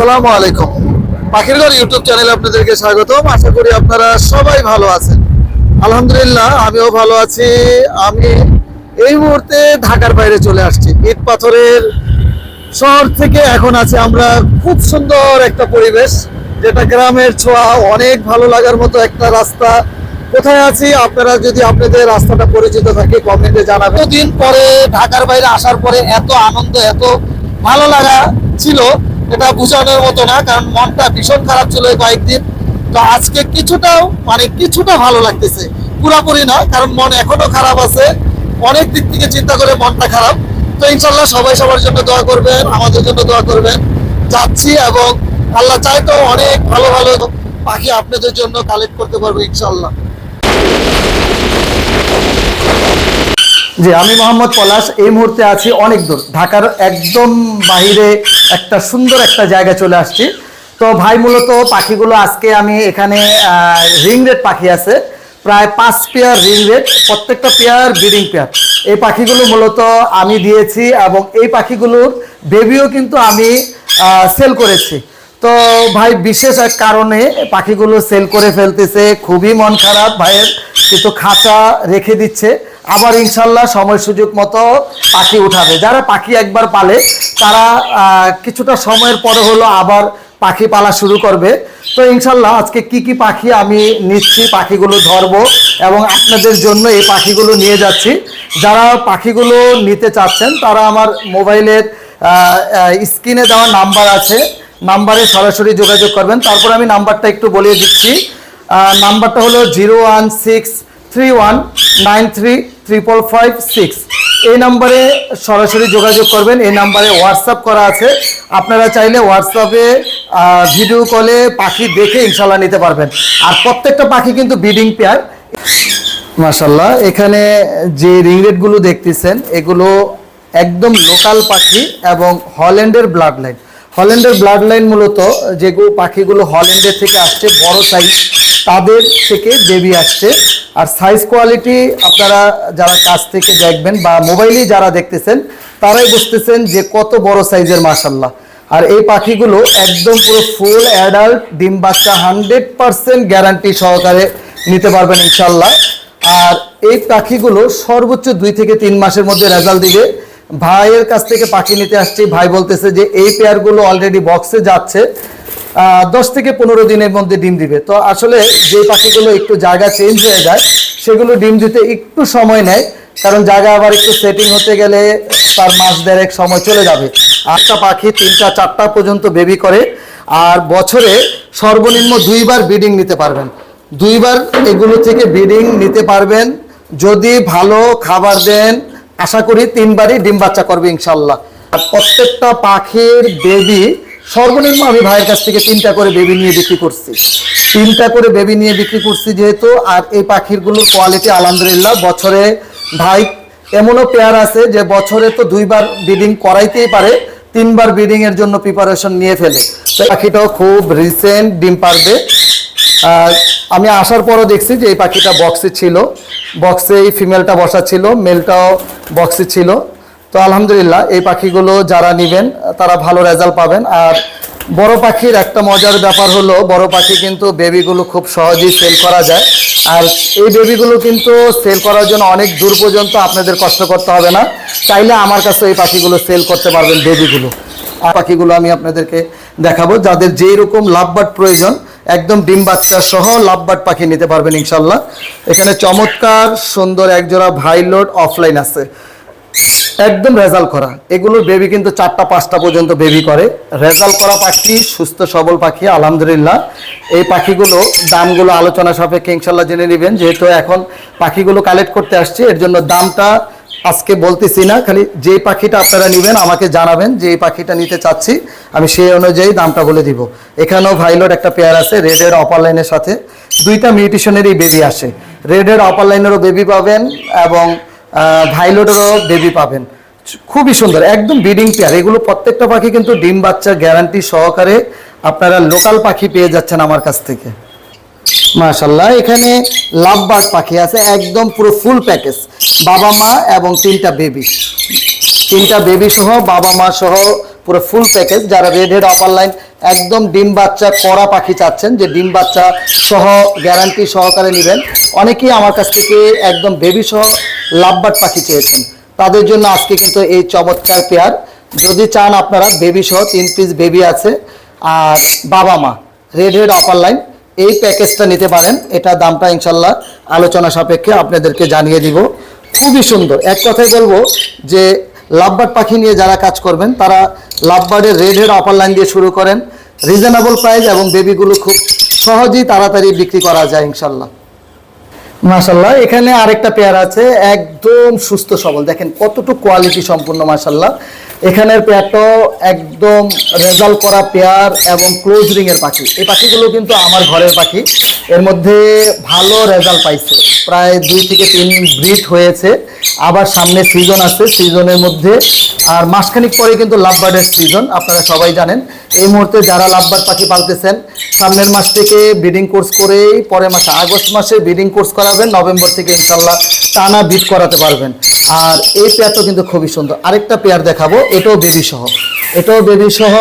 আসসালামু আলাইকুম। পাখির ঘর ইউটিউব চ্যানেলে আপনাদেরকে স্বাগতম। আশা করি আপনারা সবাই ভালো আছেন। আলহামদুলিল্লাহ, আমিও ভালো আছি। আমি এই মুহূর্তে ঢাকার বাইরে চলে আসছি। ইট পাথরের শহর থেকে এখন আছে আমরা। খুব সুন্দর একটা পরিবেশ, যেটা গ্রামের ছোঁয়া, অনেক ভালো লাগার মতো একটা রাস্তা। কোথায় আছি? আপনারা যদি আপনাদের রাস্তাটা পরিচিত থাকে, কমেন্টে জানাবেন। দিন পরে ঢাকার বাইরে আসার পরে এত আনন্দ, এত ভালো লাগা ছিল। এটা বোঝানোর মতো না, কারণ মনটা ভীষণ খারাপ ছিল কয়েকদিন। তো আজকে কিছুটাও মানে কিছুটা ভালো লাগতেছে। পুরাপুরি না কারণ মন এখনও খারাপ আছে। অনেক দিক থেকে চিন্তা করে মনটা খারাপ। তো ইনশাল্লাহ সবাই সবার জন্য দোয়া করবেন, আমাদের জন্য দোয়া করবেন। যাচ্ছি এবং আল্লাহ চাই তো অনেক ভালো ভালো পাখি আপনাদের জন্য কালেক্ট করতে পারব ইনশাল্লাহ। জি, আমি মোহাম্মদ পলাশ, এই মুহূর্তে আছি অনেক দূর, ঢাকার একদম বাইরে একটা সুন্দর একটা জায়গা চলে আসছি। তো ভাই, মূলত পাখিগুলো আজকে আমি এখানে রিং রেড পাখি আছে। প্রায় পাঁচ পেয়ার রিং রেড, প্রত্যেকটা পেয়ার ব্রিডিং পেয়ার। এই পাখিগুলো মূলত আমি দিয়েছি এবং এই পাখিগুলোর বেবিও কিন্তু আমি সেল করেছি। তো ভাই, বিশেষ এক কারণে পাখিগুলো সেল করে ফেলতেছে। খুবই মন খারাপ ভাইয়ের, কিন্তু খাঁচা রেখে দিচ্ছে। আবার ইনশাল্লাহ সময় সুযোগ মতো পাখি উঠাবে। যারা পাখি একবার পালে, তারা কিছুটা সময়ের পরে হলো আবার পাখি পালা শুরু করবে। তো ইনশাল্লাহ আজকে কি কি পাখি আমি নিচ্ছি, পাখিগুলো ধরবো এবং আপনাদের জন্য এই পাখিগুলো নিয়ে যাচ্ছি। যারা পাখিগুলো নিতে চাচ্ছেন, তারা আমার মোবাইলের স্ক্রিনে দেওয়া নাম্বার আছে। নাম্বারে সরাসরি যোগাযোগ করবেন। তারপর আমি নাম্বারটা একটু বলিয়ে দিচ্ছি। নাম্বারটা হলো zero one six three one nine three triple five six এই নাম্বারে সরাসরি যোগাযোগ করবেন, এই নাম্বারে হোয়াটসঅ্যাপ করা আছে। আপনারা চাইলে হোয়াটসঅ্যাপে ভিডিও কলে পাখি দেখে ইনশাল্লাহ নিতে পারবেন। আর প্রত্যেকটা পাখি কিন্তু ব্রিডিং পেয়ার মাশাল্লাহ এখানে যে রিংরেটগুলো দেখতেছেন, এগুলো একদম লোকাল পাখি এবং হল্যান্ডের ব্লাড লাইন হল্যান্ডের ব্লাড লাইন মূলত যেগুলো পাখিগুলো হল্যান্ডের থেকে আসছে, বড় সাইজ তাদের থেকে বেবি আসছে। আর সাইজ কোয়ালিটি আপনারা যারা কাছ থেকে দেখবেন বা মোবাইলেই যারা দেখতেছেন, তারাই বুঝতেছেন যে কত বড় সাইজের মাশাল্লাহ আর এই পাখিগুলো একদম পুরো ফুল অ্যাডাল্ট ডিম বাচ্চা হান্ড্রেড পার্সেন্ট গ্যারান্টি সহকারে নিতে পারবেন ইনশাল্লাহ আর এই পাখিগুলো সর্বোচ্চ দুই থেকে তিন মাসের মধ্যে রেজাল্ট দিবে। ভাইয়ের কাছ থেকে পাখি নিতে আসছি, ভাই বলতেছে যে এই পেয়ারগুলো অলরেডি বক্সে যাচ্ছে। দশ থেকে পনেরো দিনের মধ্যে ডিম দিবে। তো আসলে যে পাখিগুলো একটু জায়গা চেঞ্জ হয়ে যায়, সেগুলো ডিম দিতে একটু সময় নেয়, কারণ জায়গা আবার একটু সেটিং হতে গেলে তার মাস দেড়েক সময় চলে যাবে। আটটা পাখি তিনটা, চারটা পর্যন্ত বেবি করে, আর বছরে সর্বনিম্ন দুইবার ব্রিডিং নিতে পারবেন। দুইবার এগুলো থেকে ব্রিডিং নিতে পারবেন। যদি ভালো খাবার দেন, আশা করি তিনবারই ডিম বাচ্চা করবে ইনশাল্লাহ। আর প্রত্যেকটা পাখির বেবি সর্বনিম্ন আমি ভাইয়ের কাছ থেকে তিনটা করে বেবি নিয়ে বিক্রি করছি। তিনটা করে বেবি নিয়ে বিক্রি করছি যেহেতু, আর এই পাখিরগুলোর কোয়ালিটি আলহামদুলিল্লাহ, বছরে ভাই এমনও পেয়ার আছে যে বছরে তো দুইবার ব্রিডিং করাইতেই পারে, তিনবার ব্রিডিং এর জন্য প্রিপারেশন নিয়ে ফেলে। তো পাখিটাও খুব রিসেন্ট ডিম পারবে। আর আমি আসার পরও দেখছি যে এই পাখিটা বক্সে ছিল। বক্সে এই ফিমেলটা বসা ছিল মেলটাও বক্সে ছিল। তো আলহামদুলিল্লাহ, এই পাখিগুলো যারা নেবেন, তারা ভালো রেজাল্ট পাবেন। আর বড় পাখির একটা মজার ব্যাপার হলো, বড় পাখি কিন্তু বেবিগুলো খুব সহজেই সেল করা যায়। আর এই বেবিগুলো কিন্তু সেল করার জন্য অনেক দূর পর্যন্ত আপনাদের কষ্ট করতে হবে না। চাইলে আমার কাছে এই পাখিগুলো সেল করতে পারবেন বেবিগুলো। আর পাখিগুলো আমি আপনাদেরকে দেখাবো, যাদের যেই রকম লাভবাট প্রয়োজন, একদম ডিম বাচ্চা সহ লাভবাট পাখি নিতে পারবেন ইনশাল্লাহ এখানে চমৎকার সুন্দর একজোড়া ভাইলোড অফলাইন আছে। একদম রেজাল্ট করা। এগুলোর বেবি কিন্তু চারটা, পাঁচটা পর্যন্ত বেবি করে। রেজাল্ট করা পাখি, সুস্থ, সবল পাখি, আলহামদুলিল্লাহ। এই পাখিগুলো দামগুলো আলোচনা সাপেক্ষে ইনশাল্লাহ জেনে নেবেন। যেহেতু এখন পাখিগুলো কালেক্ট করতে আসছে, এর জন্য দামটা আজকে বলতেছি না, খালি যে পাখিটা আপনারা নেবেন, আমাকে জানাবেন যে এই পাখিটা নিতে চাচ্ছি, আমি সেই অনুযায়ী দামটা বলে দিব। এখানেও ভাইলোড একটা পেয়ার আছে রেডের অপার লাইনের সাথে। দুইটা মিউটিশনেরই বেবি আসে। রেডের অপার লাইনেরও বেবি পাবেন এবং ভাইলোডেরও বেবি পাবেন। খুবই সুন্দর, একদম ব্রিডিং পেয়ার এগুলো প্রত্যেকটা পাখি কিন্তু ডিম বাচ্চা গ্যারান্টি সহকারে আপনারা লোকাল পাখি পেয়ে যাচ্ছেন আমার কাছ থেকে। মাশাল্লাহ এখানে লাভবার্ড পাখি আছে, একদম পুরো ফুল প্যাকেজ বাবা মা এবং তিনটা বেবি তিনটা বেবি সহ, বাবা মা সহ পুরো ফুল প্যাকেজ যারা রেড হেড অপার লাইন একদম ডিম বাচ্চা কড়া পাখি চাচ্ছেন, যে ডিম বাচ্চা সহ গ্যারান্টি সহকারে নেবেন। অনেকেই আমার কাছ থেকে একদম বেবি সহ লাভবার্ড পাখি চেয়েছেন। তাদের জন্য আজকে কিন্তু এই চমৎকার পেয়ার। যদি চান আপনারা বেবি সহ তিন পিস বেবি আছে, আর বাবা মা রেড হেড অপার লাইন এই প্যাকেজটা নিতে পারেন। এটা দামটা ইনশাল্লাহ আলোচনা সাপেক্ষে আপনাদেরকে জানিয়ে দিব। খুবই সুন্দর। এক কথাই বলব যে, লাভবার্ড পাখি নিয়ে যারা কাজ করবেন, তারা লাভবার্ডের রেড হেড অপার লাইন দিয়ে শুরু করেন। রিজনেবল প্রাইস এবং বেবিগুলো খুব সহজেই তাড়াতাড়ি বিক্রি করা যায় ইনশাল্লাহ। মাশাল্লাহ এখানে আরেকটা পেয়ার আছে, একদম সুস্থ সবল। দেখেন কতটুকু কোয়ালিটি সম্পূর্ণ মাশাল্লাহ এখানের পেয়ারটাও একদম রেজাল্ট করা পেয়ার এবং ক্লোজ এর পাখি। এই পাখিগুলো কিন্তু আমার ঘরের পাখি। এর মধ্যে ভালো রেজাল্ট পাইছে। প্রায় দুই থেকে তিন ব্রিড হয়েছে। আবার সামনে সিজন আছে। সিজনের মধ্যে, আর মাসখানিক পরে কিন্তু লাভবার্ডের সিজন আপনারা সবাই জানেন। এই মুহূর্তে যারা লাভবার্ড পাখি পালতেছেন, সামনের মাস থেকে ব্রিডিং কোর্স করেই, পরের মাসে আগস্ট মাসে ব্রিডিং কোর্স করাবেন নভেম্বর থেকে ইনশাল্লাহ টানা বিট করাতে পারবেন। আর এই পেয়ারটা কিন্তু খুবই সুন্দর। আরেকটা পেয়ার দেখাবো, এটাও বেবি সহ। এটাও বেবি সহ,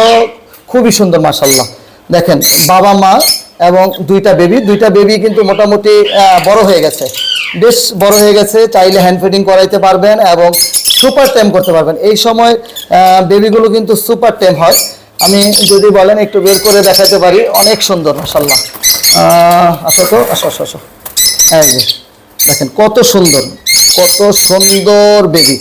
খুবই সুন্দর মাসাল্লাহ দেখেন, বাবা মা এবং দুইটা বেবি দুইটা বেবি কিন্তু মোটামুটি বড় হয়ে গেছে। বেশ বড় হয়ে গেছে, চাইলে হ্যান্ড ফিডিং করাইতে পারবেন এবং সুপার টেম করতে পারবেন। এই সময় বেবিগুলো কিন্তু সুপার টেম হয়। আমি যদি বলেন, একটু বের করে দেখাতে পারি। অনেক সুন্দর মাসাল্লাহ আসো তো, আসো আসো আসো। এই যে, দেখেন, কত সুন্দর কত সুন্দর বেবি।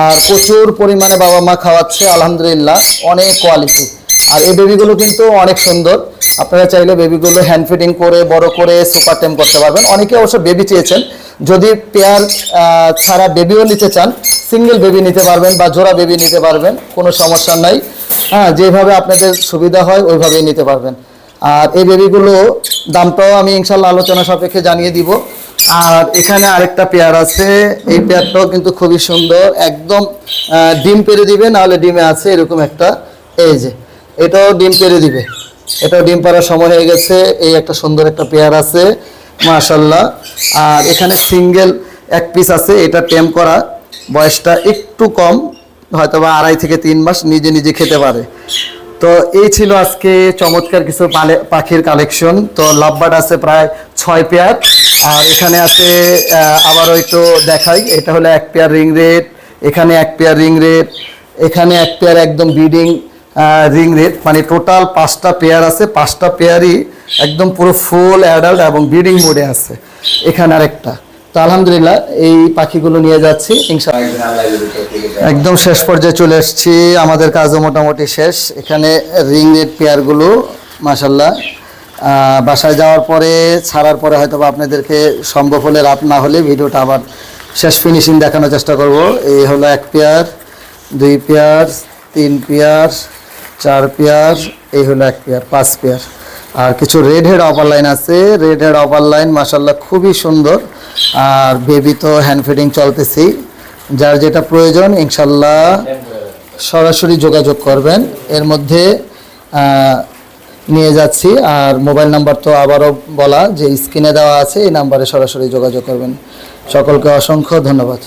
আর প্রচুর পরিমাণে বাবা মা খাওয়াচ্ছে, আলহামদুলিল্লাহ, অনেক কোয়ালিটি আর এই বেবিগুলো কিন্তু অনেক সুন্দর। আপনারা চাইলে বেবিগুলো হ্যান্ড ফিডিং করে, বড় করে সুপার টেম করতে পারবেন। অনেকে অবশ্য বেবি চেয়েছেন। যদি পেয়ার ছাড়া বেবিও নিতে চান সিঙ্গেল বেবি নিতে পারবেন বা জোড়া বেবি নিতে পারবেন, কোনো সমস্যা নাই। হ্যাঁ যেভাবে আপনাদের সুবিধা হয়, ওইভাবেই নিতে পারবেন। আর এই বেবিগুলো দামটাও আমি ইনশাল্লাহ আলোচনা সাপেক্ষে জানিয়ে দিব। আর এখানে আরেকটা পেয়ার আছে, এই পেয়ারটাও কিন্তু খুবই সুন্দর, একদম ডিম পেরে দিবে নাহলে ডিমে আছে, এরকম একটা, এই যে, এটাও ডিম পেরে দিবে। এটাও ডিম পাড়ার সময় হয়ে গেছে, এই একটা সুন্দর একটা পেয়ার আছে, মাশাল্লাহ। আর এখানে সিঙ্গেল এক পিস আছে, এটা টেম করা, বয়সটা একটু কম হয়তো বা আড়াই থেকে তিন মাস, নিজে নিজে খেতে পারে। তো এই ছিল আজকে চমৎকার কিছু পাখির কালেকশন তো লাভবার্ড আছে প্রায় ছয় পেয়ার আর এখানে আছে আবারও একটু দেখাই। এটা হলো এক পেয়ার রিং রেট এখানে এক পেয়ার রিং রেট এখানে এক পেয়ার একদম ব্রিডিং রিং রেট মানে টোটাল পাঁচটা পেয়ার আছে। পাঁচটা পেয়ারই একদম পুরো ফুল অ্যাডাল্ট এবং ব্রিডিং মোডে আছে। এখানে আরেকটা। তো আলহামদুলিল্লাহ এই পাখিগুলো নিয়ে যাচ্ছি একদম শেষ পর্যায়ে চলে এসেছি আমাদের কাজও মোটামুটি শেষ। এখানে রিং রেড পেয়ারগুলো মাসাল্লাহ বাসায় যাওয়ার পরে ছাড়ার পরে হয়তো বা আপনাদেরকে সম্ভব হলে রাত না হলে ভিডিওটা আবার শেষ ফিনিশিং দেখানোর চেষ্টা করব। এই হলো এক পেয়ার দুই পেয়ার তিন পেয়ার চার পেয়ার এই হলো এক পেয়ার পাঁচ পেয়ার। আর কিছু রেড হেড অপার লাইন আছে। রেড হেড অপার লাইন মাসাল্লাহ খুবই সুন্দর। আর বেবি তো হ্যান্ড ফিডিং চলতেছি। যার যেটা প্রয়োজন, ইনশাল্লাহ সরাসরি যোগাযোগ করবেন। এর মধ্যে নিয়ে যাচ্ছি। আর মোবাইল নাম্বার তো আবারও বলা যে স্ক্রিনে দেওয়া আছে, এই নাম্বারে সরাসরি যোগাযোগ করবেন। সকলকে অসংখ্য ধন্যবাদ।